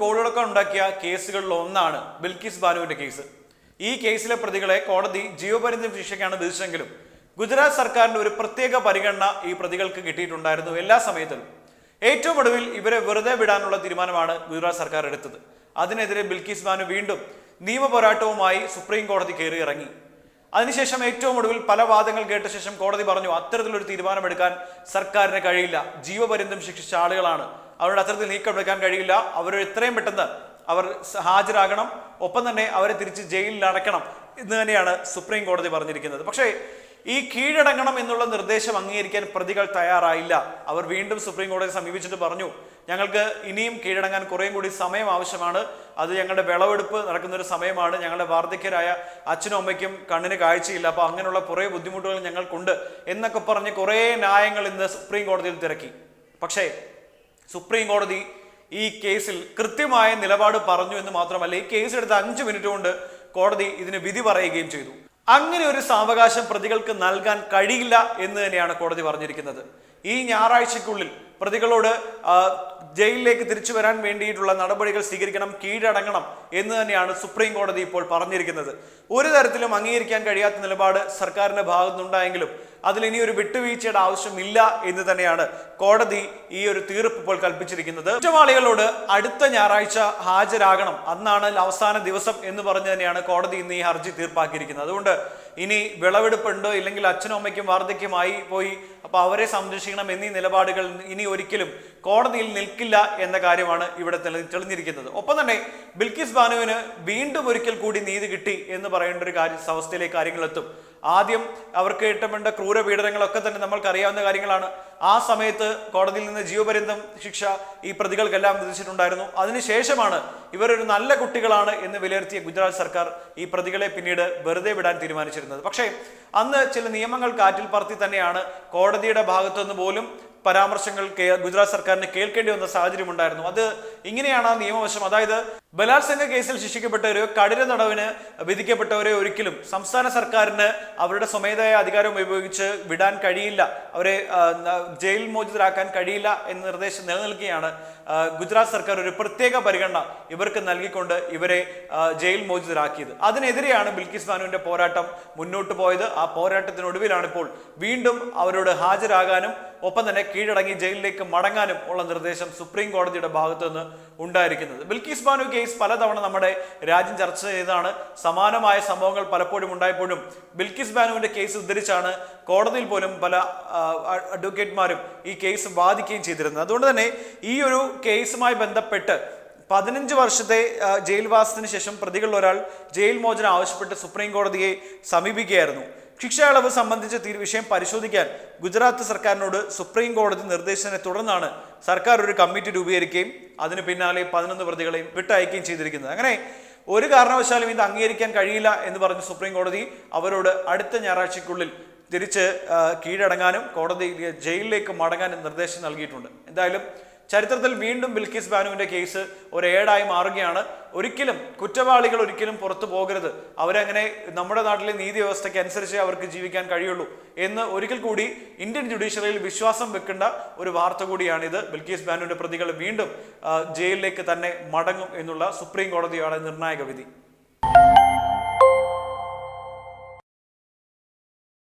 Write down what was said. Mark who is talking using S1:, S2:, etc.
S1: കോളിളക്കം ഉണ്ടാക്കിയ കേസുകളിൽ ഒന്നാണ് ബിൽക്കിസ് ബാനുവിന്റെ കേസ്. ഈ കേസിലെ പ്രതികളെ കോടതി ജീവപര്യന്തം ശിക്ഷയ്ക്കാണ് വിധിച്ചെങ്കിലും ഗുജറാത്ത് സർക്കാരിന്റെ ഒരു പ്രത്യേക പരിഗണന ഈ പ്രതികൾക്ക് കിട്ടിയിട്ടുണ്ടായിരുന്നു എല്ലാ സമയത്തും. ഏറ്റവും ഒടുവിൽ ഇവരെ വെറുതെ വിടാനുള്ള തീരുമാനമാണ് ഗുജറാത്ത് സർക്കാർ എടുത്തത്. അതിനെതിരെ ബിൽക്കിസ് ബാനു വീണ്ടും നിയമപോരാട്ടവുമായി സുപ്രീം കോടതി കയറി ഇറങ്ങി. അതിനുശേഷം ഏറ്റവും ഒടുവിൽ പല വാദങ്ങൾ കേട്ട ശേഷം കോടതി പറഞ്ഞു അത്തരത്തിലൊരു തീരുമാനമെടുക്കാൻ സർക്കാരിന് കഴിയില്ല. ജീവപര്യന്തം ശിക്ഷിച്ച ആളുകളാണ് അവരുടെ അത്തരത്തിൽ നീക്കമെടുക്കാൻ കഴിയില്ല. അവർ എത്രയും പെട്ടെന്ന് അവർ ഹാജരാകണം. ഒപ്പം തന്നെ അവരെ തിരിച്ച് ജയിലിൽ അടയ്ക്കണം എന്ന് തന്നെയാണ് സുപ്രീം കോടതി പറഞ്ഞിരിക്കുന്നത്. പക്ഷേ ഈ കീഴടങ്ങണം എന്നുള്ള നിർദ്ദേശം അംഗീകരിക്കാൻ പ്രതികൾ തയ്യാറായില്ല. അവർ വീണ്ടും സുപ്രീം കോടതിയെ സമീപിച്ചിട്ട് പറഞ്ഞു ഞങ്ങൾക്ക് ഇനിയും കീഴടങ്ങാൻ കുറേയും കൂടി സമയം ആവശ്യമാണ്. അത് ഞങ്ങളുടെ വിളവെടുപ്പ് നടക്കുന്ന ഒരു സമയമാണ്. ഞങ്ങളുടെ വാർദ്ധക്യരായ അച്ഛനും അമ്മയ്ക്കും കണ്ണിന് കാഴ്ചയില്ല. അപ്പോൾ അങ്ങനെയുള്ള കുറേ ബുദ്ധിമുട്ടുകൾ ഞങ്ങൾക്കുണ്ട് എന്നൊക്കെ പറഞ്ഞ് കുറേ ന്യായങ്ങൾ ഇന്ന് സുപ്രീം കോടതിയിൽ തിരക്കി. പക്ഷേ സുപ്രീം കോടതി ഈ കേസിൽ കൃത്യമായ നിലപാട് പറഞ്ഞു എന്ന് മാത്രമല്ല ഈ കേസ് എടുത്ത അഞ്ച് മിനിറ്റ് കൊണ്ട് കോടതി ഇതിന് വിധി പറയുകയും ചെയ്തു. അങ്ങനെ ഒരു സാവകാശം പ്രതികൾക്ക് നൽകാൻ കഴിയില്ല എന്ന് തന്നെയാണ് കോടതി പറഞ്ഞിരിക്കുന്നത്. ഈ ഞായറാഴ്ചക്കുള്ളിൽ പ്രതികളോട് ജയിലിലേക്ക് തിരിച്ചു വരാൻ വേണ്ടിയിട്ടുള്ള നടപടികൾ സ്വീകരിക്കണം കീഴടങ്ങണം എന്ന് തന്നെയാണ് സുപ്രീം കോടതി ഇപ്പോൾ പറഞ്ഞിരിക്കുന്നത്. ഒരു തരത്തിലും അംഗീകരിക്കാൻ കഴിയാത്ത നിലപാട് സർക്കാരിന്റെ ഭാഗത്തുനിന്നുണ്ടായെങ്കിലും അതിൽ ഇനി ഒരു വിട്ടുവീഴ്ചയുടെ ആവശ്യമില്ല എന്ന് തന്നെയാണ് കോടതി ഈ ഒരു തീർപ്പ് ഇപ്പോൾ കൽപ്പിച്ചിരിക്കുന്നത്. കുറ്റവാളികളോട് അടുത്ത ഞായറാഴ്ച ഹാജരാകണം. അന്നാണ് അവസാന ദിവസം എന്ന് പറഞ്ഞു തന്നെയാണ് കോടതി ഇന്ന് ഈ ഹർജി തീർപ്പാക്കിയിരിക്കുന്നത്. അതുകൊണ്ട് ഇനി വിളവെടുപ്പുണ്ടോ ഇല്ലെങ്കിൽ അച്ഛനും അമ്മയ്ക്കും വാർദ്ധക്യമായി പോയി അപ്പൊ അവരെ സംരക്ഷിക്കണം എന്നീ നിലപാടുകൾ ഇനി ഒരിക്കലും കോടതിയിൽ നിൽക്കില്ല എന്ന കാര്യമാണ് ഇവിടെ തെളി- തെളിഞ്ഞിരിക്കുന്നത്. ഒപ്പം തന്നെ ബിൽക്കിസ് ബാനുവിന് വീണ്ടും ഒരിക്കൽ കൂടി നീതി കിട്ടി എന്ന് പറയേണ്ട ഒരു കാര്യ അവസ്ഥയിലേക്ക് കാര്യങ്ങൾ എത്തും. ആദ്യം അവർക്ക് കിട്ടേണ്ട ക്രൂരപീഡനങ്ങളൊക്കെ തന്നെ നമ്മൾക്ക് അറിയാവുന്ന കാര്യങ്ങളാണ്. ആ സമയത്ത് കോടതിയിൽ നിന്ന് ജീവപര്യന്തം ശിക്ഷ ഈ പ്രതികൾക്കെല്ലാം വിധിച്ചിട്ടുണ്ടായിരുന്നു. അതിനുശേഷമാണ് ഇവർ ഒരു നല്ല കുട്ടികളാണ് എന്ന് വിലയിരുത്തിയ ഗുജറാത്ത് സർക്കാർ ഈ പ്രതികളെ പിന്നീട് വെറുതെ വിടാൻ തീരുമാനിച്ചിരുന്നത്. പക്ഷേ അന്ന് ചില നിയമങ്ങൾ കാറ്റിൽ പറത്തി തന്നെയാണ് കോടതിയുടെ ഭാഗത്തുനിന്ന് പോലും പരാമർശങ്ങൾ ഗുജറാത്ത് സർക്കാരിന് കേൾക്കേണ്ടി വന്ന സാഹചര്യം ഉണ്ടായിരുന്നു. അത് ഇങ്ങനെയാണ് ആ നിയമവശം. അതായത് ബലാത്സംഗ കേസിൽ ശിക്ഷിക്കപ്പെട്ടവരോ കഠിന തടവിന് വിധിക്കപ്പെട്ടവരെ ഒരിക്കലും സംസ്ഥാന സർക്കാരിന് അവരുടെ സ്വമേധയായ അധികാരം ഉപയോഗിച്ച് വിടാൻ കഴിയില്ല. അവരെ ജയിൽ മോചിതരാക്കാൻ കഴിയില്ല എന്ന നിർദ്ദേശം നിലനിൽക്കുകയാണ്. ഗുജറാത്ത് സർക്കാർ ഒരു പ്രത്യേക പരിഗണന ഇവർക്ക് നൽകിക്കൊണ്ട് ഇവരെ ജയിൽ മോചിതരാക്കിയത്. അതിനെതിരെയാണ് ബിൽക്കിസ് ബാനുവിന്റെ പോരാട്ടം മുന്നോട്ട് പോയത്. ആ പോരാട്ടത്തിനൊടുവിലാണ് ഇപ്പോൾ വീണ്ടും അവരോട് ഹാജരാകാനും ഒപ്പം തന്നെ കീഴടങ്ങി ജയിലിലേക്ക് മടങ്ങാനും ഉള്ള നിർദ്ദേശം സുപ്രീം കോടതിയുടെ ഭാഗത്തു നിന്ന് ഉണ്ടായിരിക്കുന്നത്. ബിൽക്കീസ് ബാനു കേസ് പലതവണ നമ്മുടെ രാജ്യം ചർച്ച ചെയ്തതാണ്. സമാനമായ സംഭവങ്ങൾ പലപ്പോഴും ഉണ്ടായപ്പോഴും ബിൽക്കീസ് ബാനുവിന്റെ കേസ് ഉദ്ധരിച്ചാണ് കോടതിയിൽ പോലും പല അഡ്വക്കേറ്റ്മാരും ഈ കേസ് ബാധിക്കുകയും ചെയ്തിരുന്നത്. അതുകൊണ്ട് തന്നെ ഈ ഒരു കേസുമായി ബന്ധപ്പെട്ട് പതിനഞ്ച് വർഷത്തെ ജയിൽവാസത്തിന് ശേഷം പ്രതികളിൽ ഒരാൾ ജയിൽ മോചനം ആവശ്യപ്പെട്ട് സുപ്രീം കോടതിയെ സമീപിക്കുകയായിരുന്നു. ശിക്ഷാ ഇളവ് സംബന്ധിച്ച തീരു വിഷയം പരിശോധിക്കാൻ ഗുജറാത്ത് സർക്കാരിനോട് സുപ്രീം കോടതി നിർദ്ദേശത്തിനെ തുടർന്നാണ് സർക്കാർ ഒരു കമ്മിറ്റി രൂപീകരിക്കുകയും അതിന് പിന്നാലെ പതിനൊന്ന് പ്രതികളെയും വിട്ടയക്കുകയും ചെയ്തിരിക്കുന്നത്. അങ്ങനെ ഒരു കാരണവശാലും ഇത് അംഗീകരിക്കാൻ കഴിയില്ല എന്ന് പറഞ്ഞ് സുപ്രീം കോടതി അവരോട് അടുത്ത ഞായറാഴ്ചയ്ക്കുള്ളിൽ തിരിച്ച് കീഴടങ്ങാനും കോടതി ജയിലിലേക്ക് മടങ്ങാനും നിർദ്ദേശം നൽകിയിട്ടുണ്ട്. എന്തായാലും ചരിത്രത്തിൽ വീണ്ടും ബിൽക്കിസ് ബാനുവിന്റെ കേസ് ഒരു ഏടായി മാറുകയാണ്. ഒരിക്കലും കുറ്റവാളികൾ ഒരിക്കലും പുറത്തു പോകരുത്. അവരങ്ങനെ നമ്മുടെ നാട്ടിലെ നീതി വ്യവസ്ഥയ്ക്ക് അനുസരിച്ച് അവർക്ക് ജീവിക്കാൻ കഴിയുള്ളൂ എന്ന് ഒരിക്കൽ കൂടി ഇന്ത്യൻ ജുഡീഷ്യറിയിൽ വിശ്വാസം വെക്കേണ്ട ഒരു വാർത്ത കൂടിയാണിത്. ബിൽക്കീസ് ബാനുവിന്റെ പ്രതികൾ വീണ്ടും ജയിലിലേക്ക് തന്നെ മടങ്ങും എന്നുള്ള സുപ്രീം കോടതിയുടെ നിർണായക വിധി.